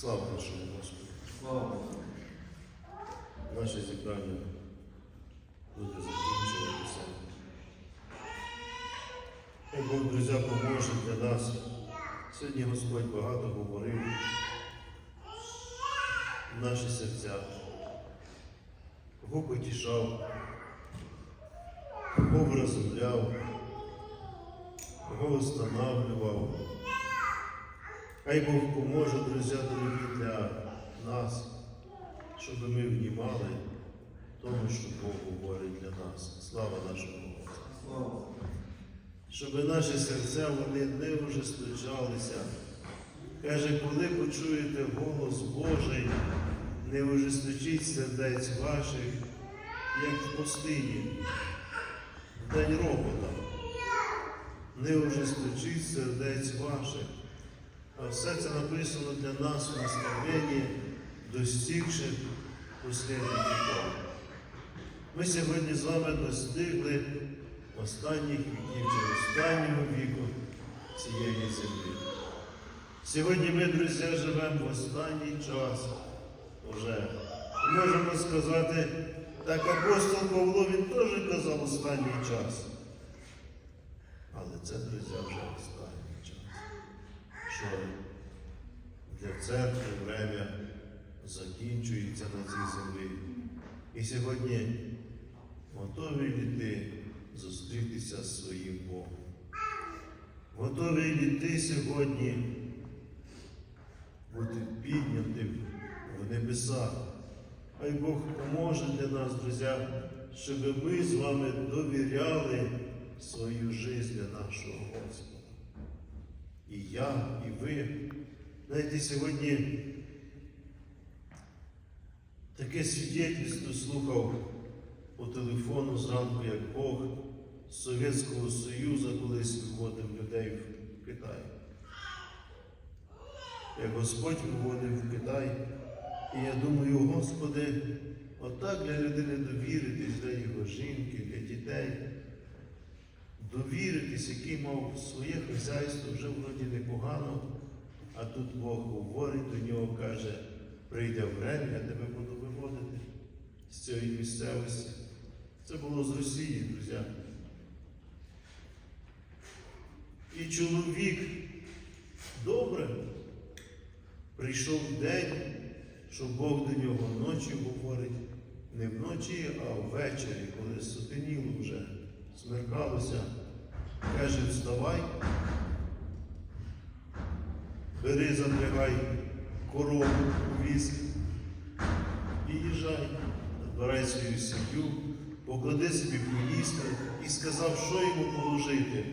Слава нашому Господу! Слава Богу. Наше зібрання буде закінчуватися. Хай Бог, друзі, поможе для нас. Сьогодні Господь багато говорив в наші серця. Кого потішав, кого вразумляв, кого встановлював. Хай Бог поможе, друзі, дорогі, для нас, щоб ми внімали тому, що Бог говорить для нас. Слава нашому Богу. Щоб наші серця вони не ожесточалися. Каже, коли почуєте голос Божий, не ожесточіть сердець ваших, як в пустині, в день робота. Не ожесточіть сердець ваших. Все це написано для нас в наставленні, достигши останніх віков. Ми сьогодні з вами достигли останніх віків чи останнього віку цієї землі. Сьогодні ми, друзі, живемо в останній час уже. Можемо сказати, так апостол Павло він теж казав останній час. Але це, друзі, вже останній. Що для церкви время закінчується на цій землі. І сьогодні готові ли ти зустрітися з своїм Богом? Готові ли ти сьогодні бути піднятим в небеса? Хай Бог поможе для нас, друзі, щоб ми з вами довіряли свою життя нашого Господа. І я, і ви. Знаєте, сьогодні таке свідетельство слухав по телефону зранку, як Бог з Совєтського Союзу колись виводив людей в Китай. Як Господь виводив в Китай, і я думаю, Господи, отак для людини довіритись, для його жінки, для дітей, довіритись, який мав своє хазяйство вже вроді непогано, а тут Бог говорить до нього, каже, прийде время, я тебе буду виводити з цієї місцевості. Це було з Росії, друзі. І чоловік добре прийшов день, що Бог до нього ночі говорить, не вночі, а ввечері, коли сутеніло вже, смеркалося. Каже, вставай, бери, запрягай корову у візк і їжджай, збирай свою сім'ю, поклади собі поїсти і сказав, що йому положити.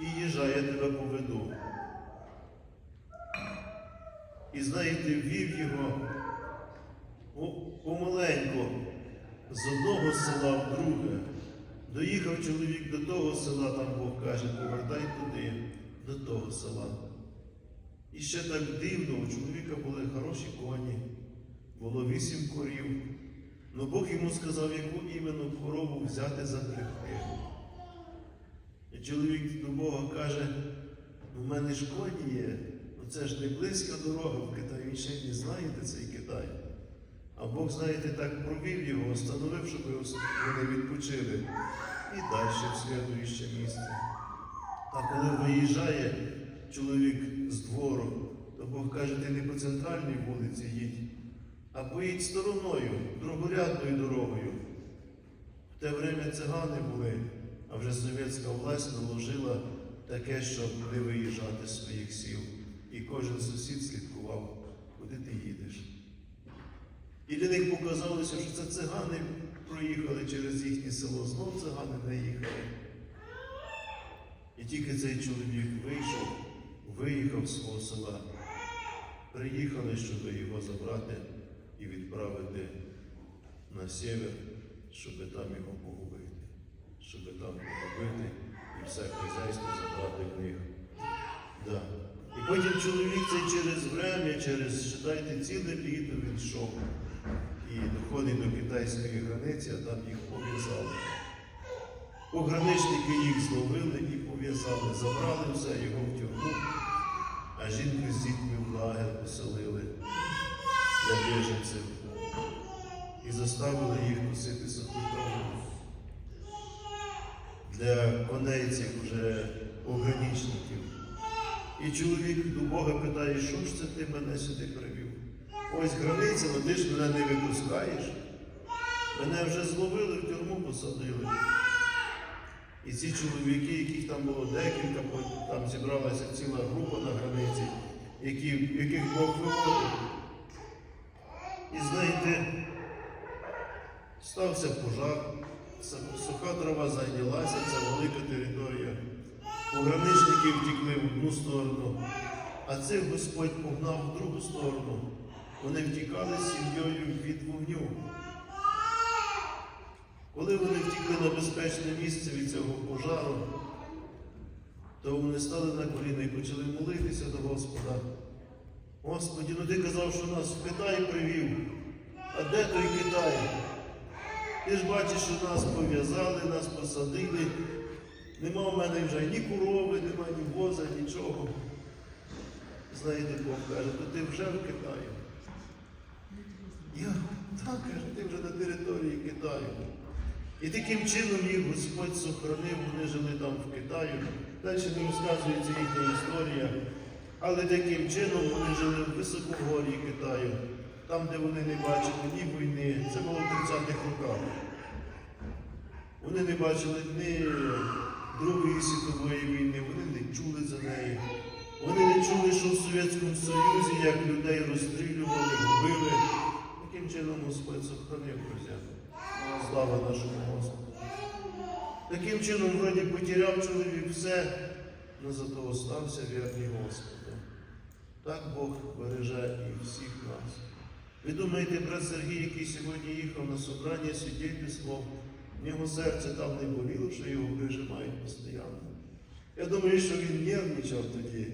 І їжджай, я тебе поведу. І знаєте, вів його помаленько з одного села в друге. Доїхав чоловік до того села, там Бог каже, повертай туди, до того села. І ще так дивно, у чоловіка були хороші коні, було вісім корів. Ну Бог йому сказав, яку іменно корову взяти запрягти. І чоловік до Бога каже, ну в мене ж коні є, ну це ж не близька дорога в Китай, він ще не знаєте цей Китай. А Бог, знаєте, так провів його, встановив, щоб вони відпочили. І далі в слідуюче місце. А коли виїжджає чоловік з двору, то Бог каже, ти не по центральній вулиці їдь, а поїдь стороною, другорядною дорогою. В те время цигани були, а вже совєтська власть наложила таке, щоб не виїжджати з своїх сіл. І кожен сусід слідкував, куди ти їдеш. І для них показалося, що це цигани проїхали через їхнє село, знов цигани не їхали. І тільки цей чоловік вийшов, виїхав з свого села, приїхали, щоб його забрати і відправити на север, щоб там його погубити, щоб там погубити і все хазяйство забрати в них. Да. І потім чоловік цей через время, через, считайте, ціле літо він йшов і доходить до китайської границі, а там їх пов'язали. Пограничники їх зловили і пов'язали, забрали все його в тюрму, а жінку з дітьми в лагер поселили для біженців і заставили їх носити суху. Для коней цих вже ограничників. І чоловік до Бога питає, що ж це ти мене сюди привів? Ось границя, але ти ж мене не випускаєш. Мене вже зловили, в тюрму посадили. І ці чоловіки, яких там було декілька, там зібралася ціла група на границі, які, яких Бог виводив. І знаєте, стався пожар, суха трава зайнялася, це велика територія. Пограничники втікли в одну сторону, а цих Господь погнав в другу сторону. Вони втікали з сім'єю від вогню. Коли вони втікли на безпечне місце від цього пожару, то вони стали на коліна і почали молитися до Господа. Господі, ну ти казав, що нас в Китай привів. А де той Китай? Ти ж бачиш, що нас пов'язали, нас посадили. Нема в мене вже ні корови, нема ні воза, нічого. Знаєте, Бог каже, то ти вже в Китаї. Я так каже, ти вже на території Китаю. І таким чином їх Господь сохранив, вони жили там в Китаї. Далі не розказується їхня історія. Але таким чином вони жили в високогор'ї Китаю, там, де вони не бачили ні війни. Це було в 30-х роках. Вони не бачили ні Другої світової війни, вони не чули за неї. Вони не чули, що в Совєтському Союзі як людей розстрілювали, губили. Чином Господь сохранив, друзі. Слава нашому Господу. Таким чином, вроді потеряв чоловік все, але зато остався вірний Господу. Так Бог береже і всіх нас. Ви думаєте, брат Сергій, який сьогодні їхав на собрання свідетельство, в нього серце там не боліло, що його прижимають постійно. Я думаю, що він нервничав тоді.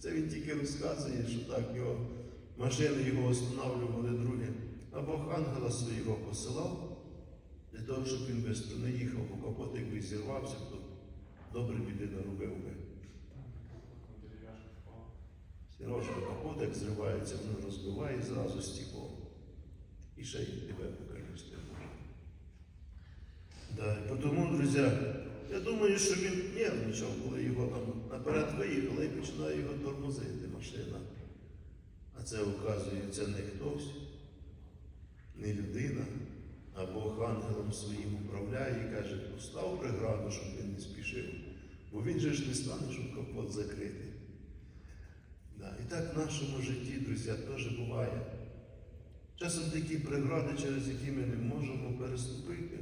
Це він тільки розказує, що так його машини його останавливали другі. А Бог ангела свого посилав для того, щоб він швидко не їхав, бо капот якби зірвався, то добре біди наробив би. Сірожка капот, як зривається, воно розбиває зразу стекло. І ще й тебе з. Да, тому, друзі, я думаю, що він нервничав, коли його там наперед виїхали і починає його тормозити машина. А це, оказується, не хтось, не людина, а Бог ангелом своїм управляє і каже, постав преграду, щоб він не спішив. Бо він же ж не стане, щоб капот закрити. Да. І так в нашому житті, друзі, теж буває. Часом такі прегради, через які ми не можемо переступити.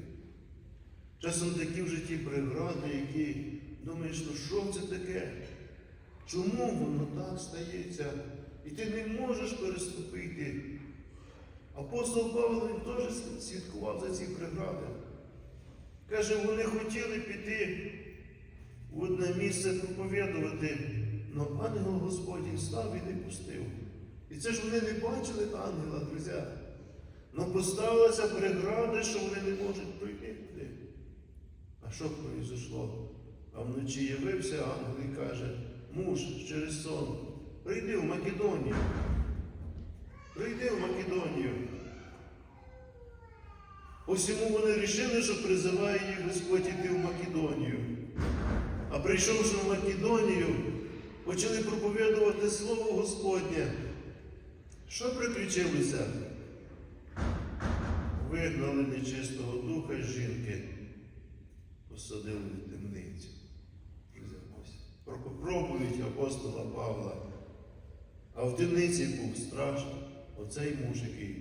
Часом такі в житті прегради, які думаєш, ну що це таке? Чому воно так стається? І ти не можеш переступити. Апостол Павло він теж свідкував за ці прегради. Каже, вони хотіли піти в одне місце проповідувати, але ангел Господній став і не пустив. І це ж вони не бачили ангела, друзі. Але поставилася преграда, що вони не можуть пройти туди. А що произошло? А вночі явився ангел і каже, муж через сон, прийди в Македонію. Прийди в Македонію. Посіму вони рішили, що призиває їх Господь іти в Македонію. А прийшовши в Македонію, почали проповідувати Слово Господнє. Що приключилося? Вигнали нечистого духа жінки, посадили в темницю. Проповідь апостола Павла. А в темниці був страшно. Оцей муж, який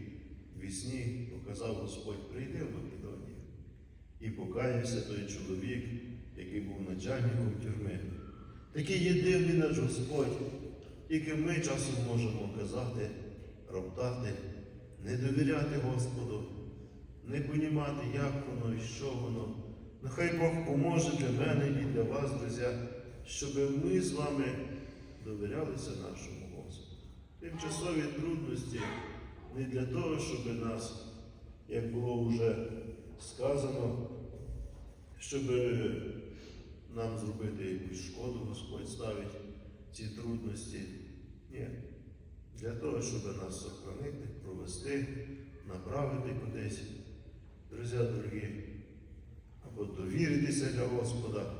в вісні показав Господь, прийди в Македонію. І покаявся той чоловік, який був начальником тюрми. Такий є дивний наш Господь, тільки ми часом можемо казати, роптати, не довіряти Господу, не понімати, як воно і що воно. Нехай Бог поможе для мене і для вас, друзі, щоб ми з вами довірялися нашому. Тимчасові трудності не для того, щоб нас, як було вже сказано, щоб нам зробити якусь шкоду, Господь ставить ці трудності, Ні. Для того, щоб нас сохранити, провести, направити кудись. Друзі дорогі, або довіритися для Господа,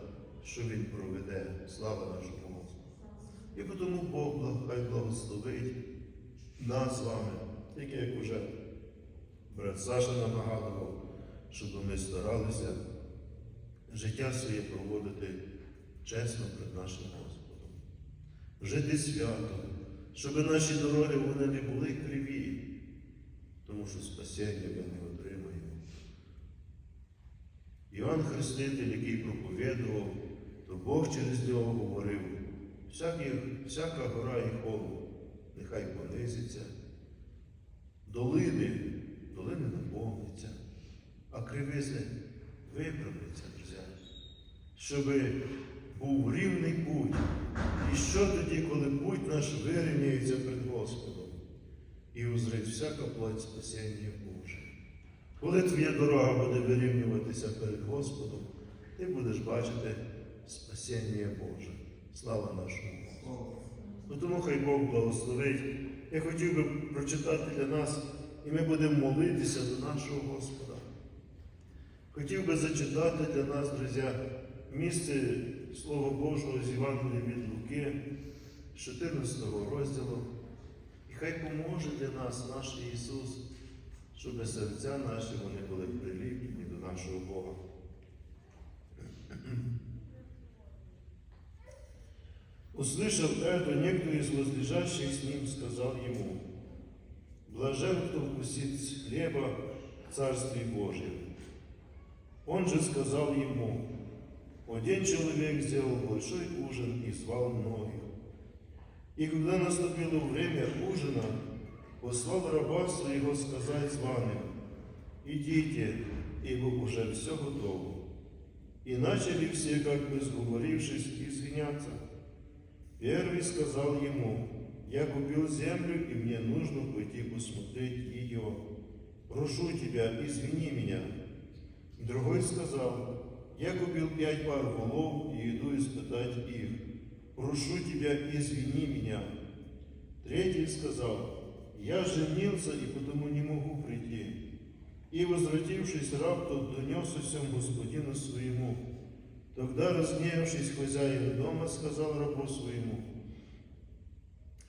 що Він проведе. Слава нашому. І тому Бог хай благословить нас з вами, тільки як уже брат Саша нагадував, щоб ми старалися життя своє проводити чесно перед нашим Господом. Жити свято, щоб наші дороги вони не були криві, тому що спасіння ми не отримаємо. Іван Хреститель, який проповідував, то Бог через нього говорив, всякі, всяка гора і холм, нехай понизиться, долини, долини наповниться, а кривизни виправляться, друзі, щоб був рівний путь. І що тоді, коли путь наш вирівняється перед Господом і узрить всяка плоть спасіння Боже? Коли твоя дорога буде вирівнюватися перед Господом, ти будеш бачити спасіння Боже. Слава нашому Богу. Ну, тому хай Бог благословить. Я хотів би прочитати для нас, і ми будемо молитися до нашого Господа. Хотів би зачитати для нас, друзі, місце Слова Божого з Євангелія від Луки, з 14 розділу. І хай поможе для нас наш Ісус, щоб серця наші вони були приліплені до нашого Бога. Услышав это, некто из возлежащих с ним сказал ему, «Блажен, кто вкусит хлеба в Царстве Божьем». Он же сказал ему, «Один человек сделал большой ужин и звал многих. И когда наступило время ужина, послал раба своего сказать званым, «Идите, ибо уже все готово». И начали все, как бы сговорившись, извиняться. Первый сказал ему, «Я купил землю, и мне нужно пойти посмотреть ее. Прошу тебя, извини меня». Другой сказал, «Я купил пять пар волов и иду испытать их. Прошу тебя, извини меня». Третий сказал, «Я женился и потому не могу прийти». И, возвратившись, раб тот донес всем господину своему. Тогда, разгневавшись, хозяин дома сказал рабу своему,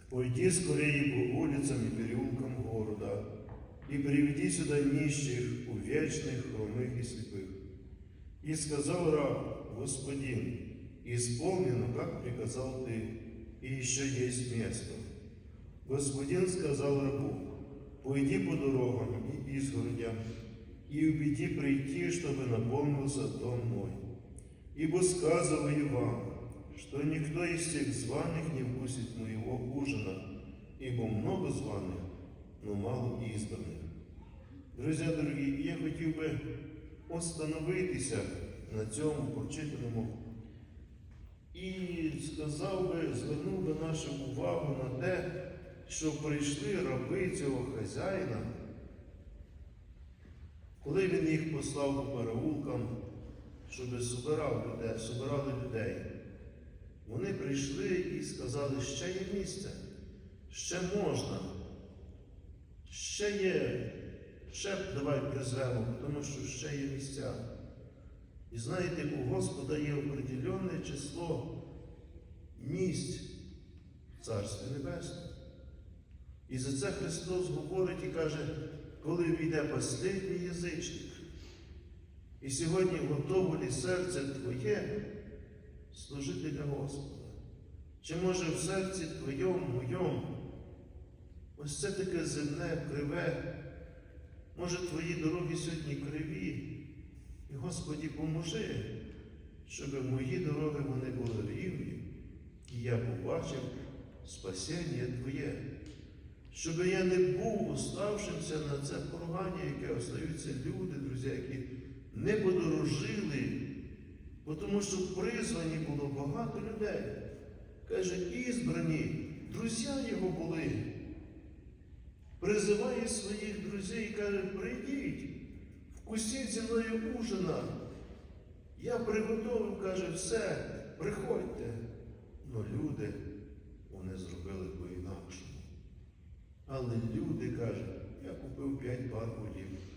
«Пойди скорее по улицам и переулкам города, и приведи сюда нищих, увечных, хромых и слепых». И сказал раб, «Господин, исполнено, как приказал ты, и еще есть место». Господин сказал рабу, «Пойди по дорогам и изгородям, и убеди прийти, чтобы наполнился дом мой». Ибо сказываю вам, что никто из тех званых не вкусит моего ужина, ибо много званых, но мало избранных. Друзі дорогі, я хотів би остановитися на цьому прочитаному і сказав би, звернув би нашу увагу на те, що прийшли раби цього хазяїна, коли він їх послав по переулкам, щоб собирав людей, собирали людей. Вони прийшли і сказали, ще є місце, ще можна, ще є, ще давай призвемо, тому що ще є місця. І знаєте, у Господа є определенне число місць в Царстві Небесному. І за це Христос говорить і каже, коли війде останній язичник, і сьогодні готово ли серце Твоє служити для Господа? Чи може в серці Твоєму, моєму, ось це таке земне, криве, може Твої дороги сьогодні криві, і Господі поможи, щоб мої дороги вони були рівні, і я побачив спасіння Твоє, щоб я не був оставшимся на це поругання, яке остаються люди, друзі, які не подорожили, тому що призвані було багато людей. Каже, ізбрані, друзі його були. Призиває своїх друзів і каже, прийдіть, вкусіть зі мною ужина. Я приготовив, каже, все, приходьте. Но люди, вони зробили по-інакшому. Але люди кажуть, я купив п'ять пар голів.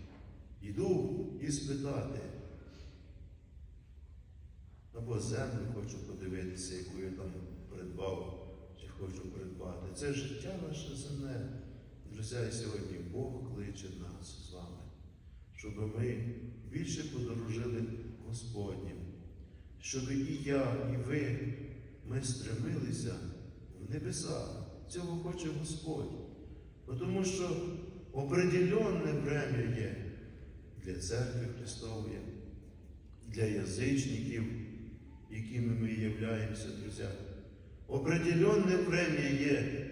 Іду і спитати. Або землю хочу подивитися, яку я там придбав, чи хочу придбати. Це життя наше земне. Друзі, і сьогодні Бог кличе нас з вами, щоб ми більше подорожили Господнім, щоб і я, і ви, ми стремилися в небеса. Цього хоче Господь. Тому що определенне время є для церкви Христової, для язичників, якими ми являємося, друзі. Определенне время є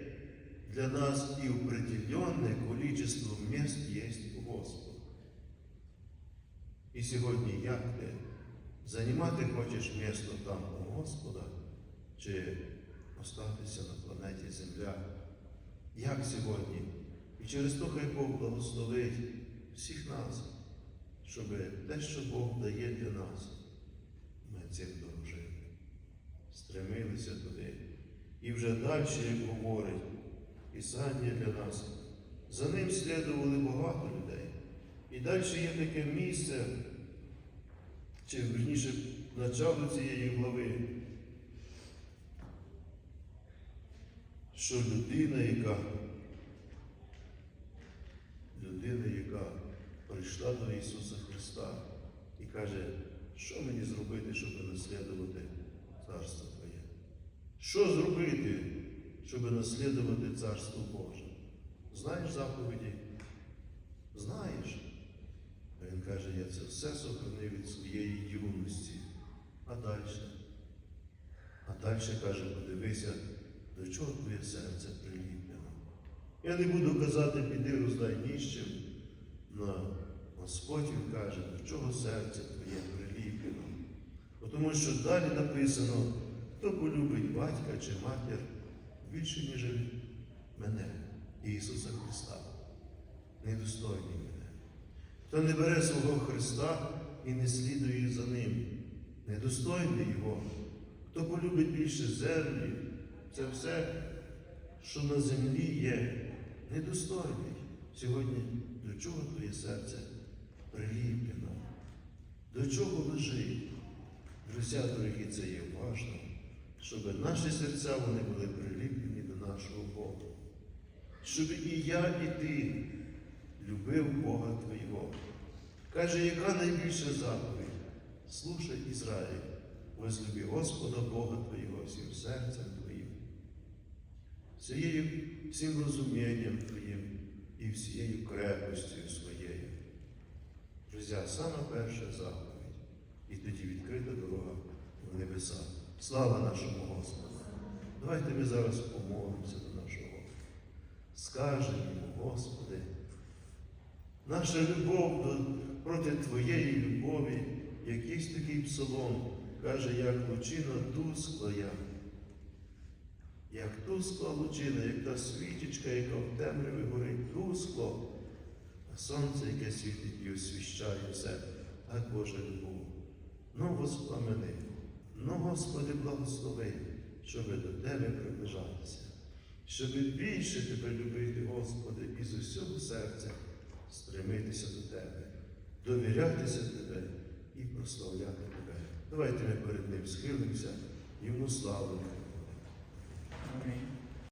для нас і определенне количество мест є у Господа. І сьогодні як ти займати хочеш місто там у Господа, чи остатися на планеті Земля? Як сьогодні? І через то хай Бог благословить всіх нас, щоб те, що Бог дає для нас, ми цим дорожили, стремилися туди. І вже далі, говорить Писання для нас, за ним слідували багато людей. І далі є таке місце, чи верніше начало цієї глави, що людина, яка людина, яка прийшла до Ісуса Христа і каже, що мені зробити, щоб наслідувати Царство Твоє? Що зробити, щоб наслідувати Царство Боже? Знаєш заповіді? Знаєш. А він каже, я це все сохранив від своєї юності. А далі? А далі каже, подивися, до чого твоє серце приліплено. Я не буду казати, піди роздай ніщим, але Господь каже, до чого серце твоє приліплено. Тому що далі написано, хто полюбить батька чи матір більше, ніж мене, Ісуса Христа, недостойний мене. Хто не бере свого Христа і не слідує за Ним, недостойний Його, хто полюбить більше землі, це все, що на землі є, недостойний. Сьогодні до чого твоє серце приліплено? До чого лежить? Друзі, дорогі, це є важливо, щоб наші серця вони були приліплені до нашого Бога. Щоб і я, і ти любив Бога Твого. Каже, яка найбільша заповідь? Слушай Ізраїль, возлюби Господа Бога Твого всім серцем Твоїм, всією, всім розумінням Твоїм і всією крепостю своєю. Друзі, саме перша заповідь. І тоді відкрита дорога в небеса. Слава нашому Господу! Давайте ми зараз помолимося до нашого. Скажемо йому, Господи, наша любов проти Твоєї любові, якийсь такий псалом, каже, як лучина тускла я. Як тускла лучина, як та свічечка, яка в темряві горить тускло, сонце, яке світить і освіщає все, так Божа любов. Ну, воспламени, ну, Господи, благослови, щоб до Тебе приближатися, щоб більше Тебе любити, Господи, і з усього серця стремитися до Тебе, довірятися Тебе і прославляти Тебе. Давайте ми перед Ним схилимося, йому славу. Амінь.